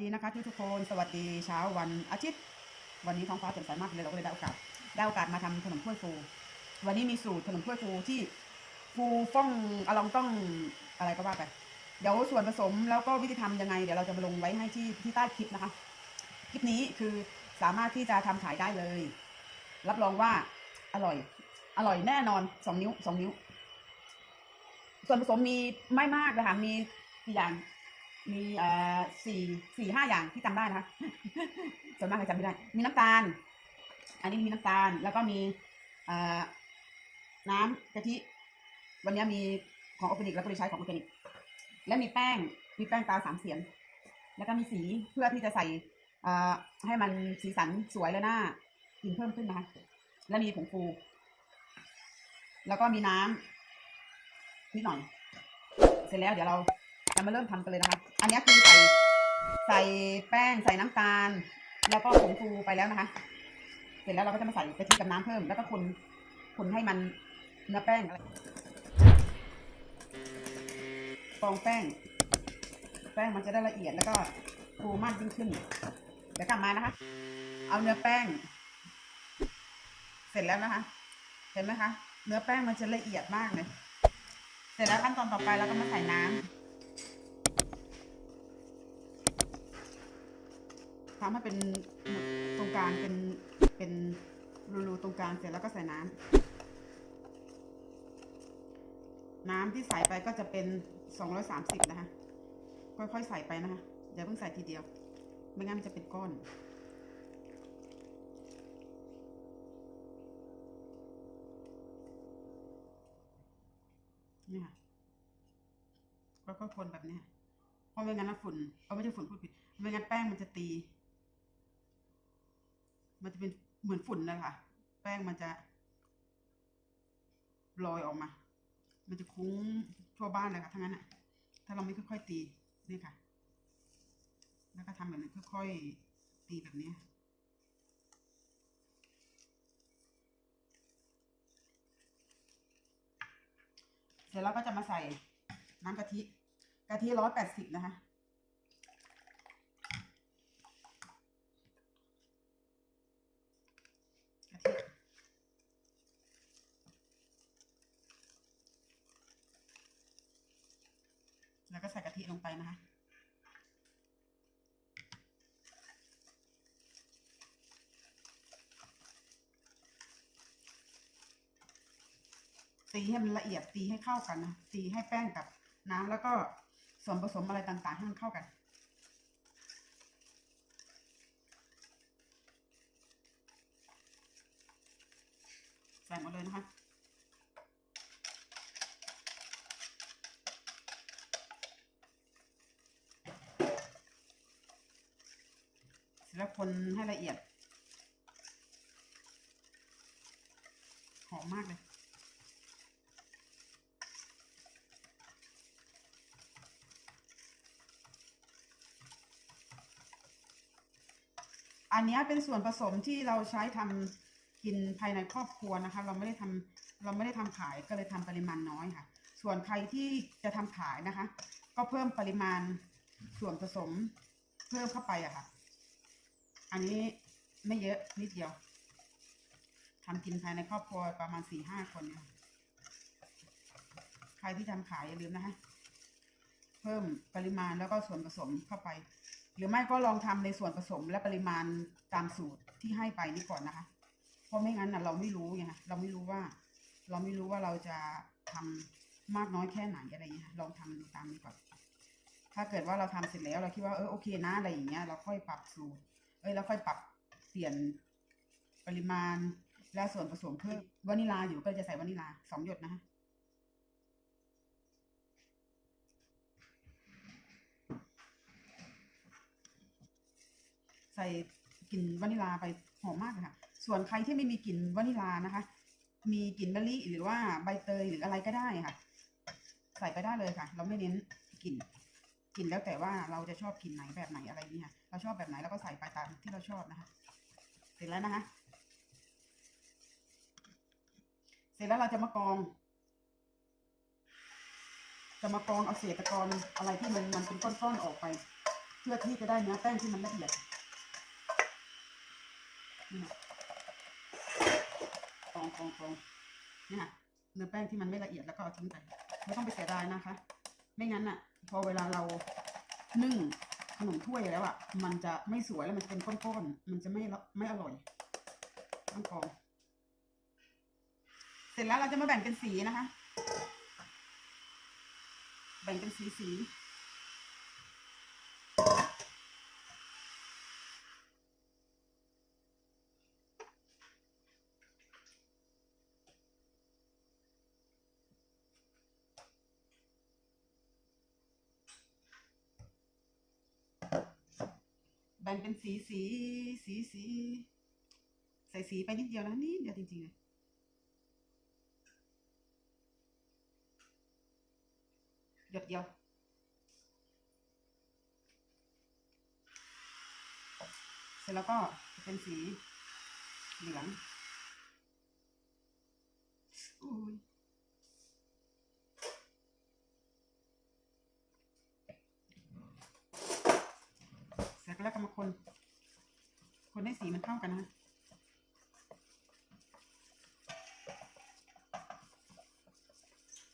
ดีนะคะทุกทุกคนสวัสดีเช้าวันอาทิตย์ วันนี้ท้องฟ้าแจ่มใสมากเลยเราก็เลยได้โอกาสได้โอกาสมาทำขนมถ้วยฟู วันนี้มีสูตรขนมถ้วยฟูที่ฟูฟ่องอลองต้องอะไรก็ว่าไปเดี๋ยวส่วนผสมแล้วก็วิธีทำยังไง เดี๋ยวเราจะมาลงไว้ให้ที่ที่ใต้คลิปนะคะคลิปนี้คือสามารถที่จะทำขายได้เลย รับรองว่าอร่อย อร่อยแน่นอนสองนิ้วสองนิ้ว ส่วนผสมมีไม่มากนะคะมีกี่อย่าง มีเอ่อสี่สี่ห้าอย่างที่จำได้นะคะ ส่วนมากจะจำไม่ได้ มีน้ำตาล อันนี้มีน้ำตาล แล้วก็มีเอ่อน้ำกะทิ วันนี้มีของออร์แกนิกแล้วก็เลยใช้ของออร์แกนิก และมีแป้ง มีแป้งตาสามเสียน แล้วก็มีสีเพื่อที่จะใส่เอ่อให้มันสีสันสวยและหน้ากินเพิ่มขึ้นนะคะ และมีผงฟู แล้วก็มีน้ำนิดหน่อย เสร็จแล้วเดี๋ยวเรา จะมาเริ่มทำกันเลยนะคะ อันนี้คือใส่ใส่แป้งใส่น้ำตาล แล้วก็ผงฟูไปแล้วนะคะ เสร็จแล้วเราก็จะมาใส่กะทิกับน้ำเพิ่ม แล้วก็คนคนให้มันเนื้อแป้งอะไรฟองแป้ง แป้งมันจะได้ละเอียดแล้วก็ฟูมากยิ่งขึ้น เดี๋ยวกลับมานะคะ เอาเนื้อแป้ง เสร็จแล้วนะคะ เห็นไหมคะ เนื้อแป้งมันจะละเอียดมากเลย เสร็จแล้วขั้นตอนต่อไปเราก็มาใส่น้ำ ทำให้เป็นหมุดตรงกลางเป็นเป็นรูๆตรงกลางเสร็จแล้วก็ใส่น้ำน้ำที่ใส่ไปก็จะเป็น 230 นะคะ ค่อยๆใส่ไปนะคะอย่าเพิ่งใส่ทีเดียว ไม่งั้นมันจะเป็นก้อนเนี่ยค่ะแล้วก็คนแบบนี้เพราะไม่งั้นนะฝุ่นเอาไม่ใช่ฝุ่นพูดผิดไม่งั้นแป้งมันจะตี มันจะเป็นเหมือนฝุ่นนะคะแป้งมันจะลอยออกมา มันจะคุ้งทั่วบ้านเลยค่ะทั้งนั้นอะ ถ้าเราไม่ค่อยๆตีนี่ค่ะ แล้วก็ทำแบบนี้ค่อยๆตีแบบนี้เสร็จแล้วก็จะมาใส่น้ำกะทิ กะทิร้อยแปดสิบนะคะ แล้วก็ใส่กะทิลงไปนะคะ ตีให้มันละเอียดตีให้เข้ากันนะ ตีให้แป้งกับน้ำแล้วก็ส่วนผสมอะไรต่างๆให้มันเข้ากันใส่หมดเลยนะคะ แล้วคนให้ละเอียด หอมมากเลยอันนี้เป็นส่วนผสมที่เราใช้ทำกินภายในครอบครัวนะคะ เราไม่ได้ทำเราไม่ได้ทำขายก็เลยทำปริมาณน้อยค่ะ ส่วนใครที่จะทำขายนะคะ ก็เพิ่มปริมาณส่วนผสมเพิ่มเข้าไปอะค่ะ อันนี้ไม่เยอะนิดเดียวทำกินภายในครอบครัวประมาณสี่ห้าคนเนี่ยใครที่ทำขายอย่าลืมนะคะเพิ่มปริมาณแล้วก็ส่วนผสมเข้าไป หรือไม่ก็ลองทำในส่วนผสมและปริมาณตามสูตรที่ให้ไปนี่ก่อนนะคะ เพราะไม่งั้นนะเราไม่รู้ไงเราไม่รู้ว่า เราไม่รู้ว่าเราจะทำมากน้อยแค่ไหนอะไรอย่างเงี้ยลองทำดูตามนี้ก่อนถ้าเกิดว่าเราทำเสร็จแล้วเราคิดว่าเออโอเคนะอะไรอย่างเงี้ยเราค่อยปรับสูตร อ้ยเราค่อยปรับเปลี่ยนปริมาณและส่วนผสมเพิ่มวานิลาอยู่ก็จะใส่วานิลาสองหยดนะคะใส่กลิ่นวานิลาไปหอมมากเลยค่ะ ส่วนใครที่ไม่มีกลิ่นวานิลานะคะ มีกลิ่นมะลิหรือว่าใบเตยหรืออะไรก็ได้ค่ะ ใส่ไปได้เลยค่ะ เราไม่เน้นกลิ่น กินแล้วแต่ว่าเราจะชอบกินไหนแบบไหนอะไรนี่ค่ะเราชอบแบบไหนเราก็ใส่ไปตามที่เราชอบนะคะเสร็จแล้วนะคะ เสร็จแล้วเราจะมากรอง จะมากรองเอาเศษตะกอนอะไรที่มันมันเป็นก้อนๆออกไป เพื่อที่จะได้เนื้อแป้งที่มันละเอียดนี่นะกองกองกองนี่นะเนื้อแป้งที่มันไม่ละเอียดแล้วก็เอาทิ้งไปไม่ต้องไปเสียดายนะคะ ไม่งั้นอะพอเวลาเรานึ่งขนมถ้วยแล้วอะมันจะไม่สวยแล้วมันจะเป็นก้อนๆมันจะไม่ไม่อร่อยต้องกองเสร็จแล้วเราจะมาแบ่งเป็นสีนะคะ แบ่งเป็นสีสี แบ่งเป็นสีสีสีสีใส่สีไปนิดเดียวนะนิดเดียวจริงๆเลยหยดเดียวเสร็จแล้วก็จะเป็นสีเหลืองอุ้ยเสร็จ แล้วก็มาคน คนให้สีมันเท่ากันนะ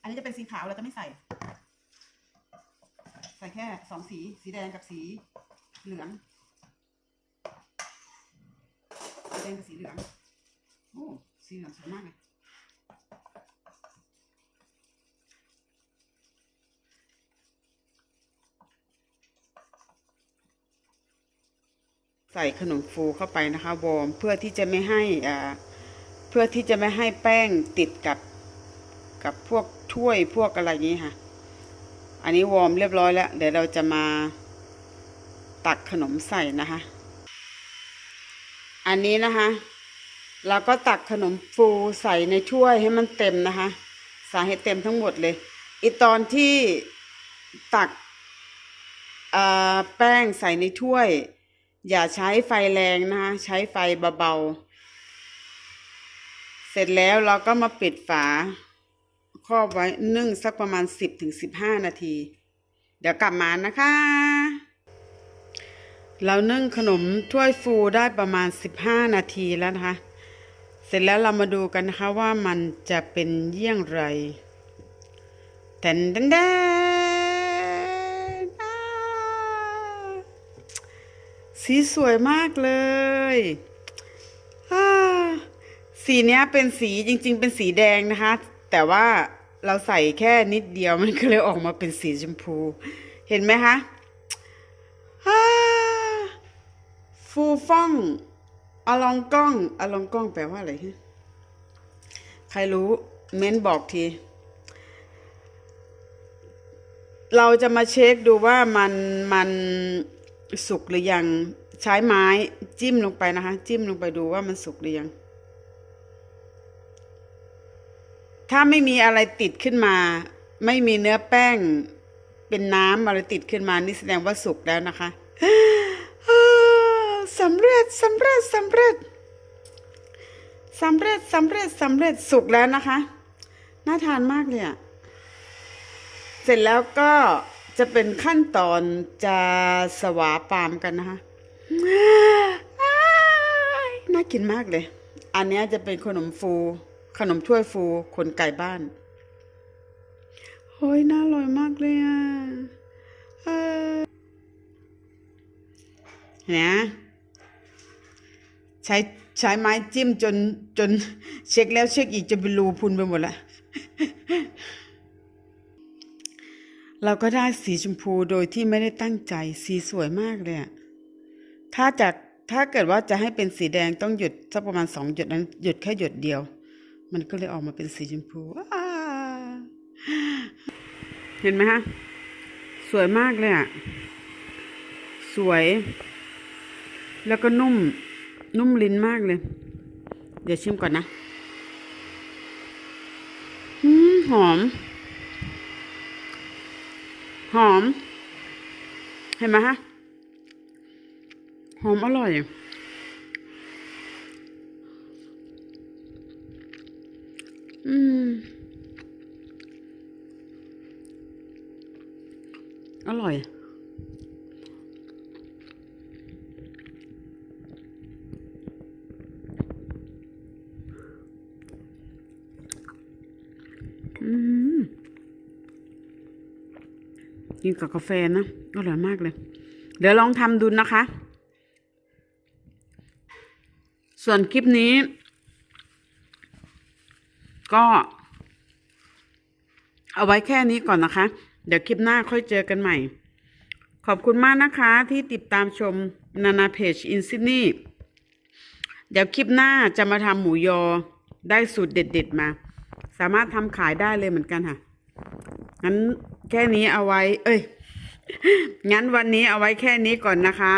อันนี้จะเป็นสีขาวเราจะไม่ใส่ ใส่แค่สองสี สีแดงกับสีเหลือง สีแดงกับสีเหลือง โอ้ สีเหลืองสวยมากเลย ใส่ขนมฟูเข้าไปนะคะวอร์มเพื่อที่จะไม่ให้อ่าเพื่อที่จะไม่ให้แป้งติดกับกับพวกถ้วยพวกอะไรอย่างนี้ค่ะ อันนี้วอร์มเรียบร้อยแล้ว เดี๋ยวเราจะมาตักขนมใส่นะคะ อันนี้นะคะ เราก็ตักขนมฟูใส่ในถ้วยให้มันเต็มนะคะ ใส่ให้เต็มทั้งหมดเลย อีตอนที่ตักแป้งใส่ในถ้วย อย่าใช้ไฟแรงนะคะใช้ไฟเบาๆ เสร็จแล้วเราก็มาปิดฝาครอบไว้นึ่งสักประมาณ 10-15ถึงนาที เดี๋ยวกลับมานะคะ เรานึ่งขนมถ้วยฟูได้ประมาณ 15 นาทีแล้วนะคะ เสร็จแล้วเรามาดูกันนะคะว่ามันจะเป็นเยี่ยงไรแตนแดนแดนอ่า สีสวยมากเลยอ่าสีเนี้ยเป็นสีจริง ๆ เป็นสีแดงนะคะ แต่ว่าเราใส่แค่นิดเดียวมันก็เลยออกมาเป็นสีชมพู เห็นไหมคะอ่าฟูฟ่องอลองกล้องอลองกล้องแปลว่าอะไรฮะใครรู้เม้นบอกที เราจะมาเช็คดูว่ามันมัน สุกหรือยังใช้ไม้จิ้มลงไปนะคะ จิ้มลงไปดูว่ามันสุกหรือยัง ถ้าไม่มีอะไรติดขึ้นมา ไม่มีเนื้อแป้ง เป็นน้ำอะไรติดขึ้นมานี่แสดงว่าสุกแล้วนะคะสำเร็จสำเร็จสำเร็จสำเร็จสำเร็จสำเร็จสุกแล้วนะคะ น่าทานมากเลยอะเสร็จแล้วก็ จะเป็นขั้นตอนจะสวาปามกันนะคะอ้ายน่ากินมากเลย อันเนี้ยจะเป็นขนมฟู ขนมถ้วยฟูคนไก่บ้านโอ้ยน่าอร่อยมากเลยอะเออเนี่ยใช้ใช้ไม้จิ้มจนจนเช็คแล้วเช็คอีกจะเป็นรูพุนไปหมดละ เราก็ได้สีชมพูโดยที่ไม่ได้ตั้งใจสีสวยมากเลยถ้าจากถ้าเกิดว่าจะให้เป็นสีแดงต้องหยุดสักประมาณสองหยดนั้นหยุดแค่หยดเดียว มันก็เลยออกมาเป็นสีชมพูเห็นไหมฮะสวยมากเลยอะสวย แล้วก็นุ่ม นุ่มลิ้นมากเลย เดี๋ยวชิมก่อนนะอืมหอม หอม เห็นไหมฮะ หอมอร่อย อืม อร่อยอืม กินกับกาแฟนะอร่อยมากเลย เดี๋ยวลองทำดูนะคะ ส่วนคลิปนี้ ก็ เอาไว้แค่นี้ก่อนนะคะ เดี๋ยวคลิปหน้าค่อยเจอกันใหม่ ขอบคุณมากนะคะ ที่ติดตามชมนานาเพจอินซินี่เดี๋ยวคลิปหน้าจะมาทำหมูยอได้สูตรเด็ด ๆ มา สามารถทำขายได้เลยเหมือนกันค่ะงั้น แค่นี้เอาไว้ เอ้ย งั้นวันนี้เอาไว้แค่นี้ก่อนนะคะ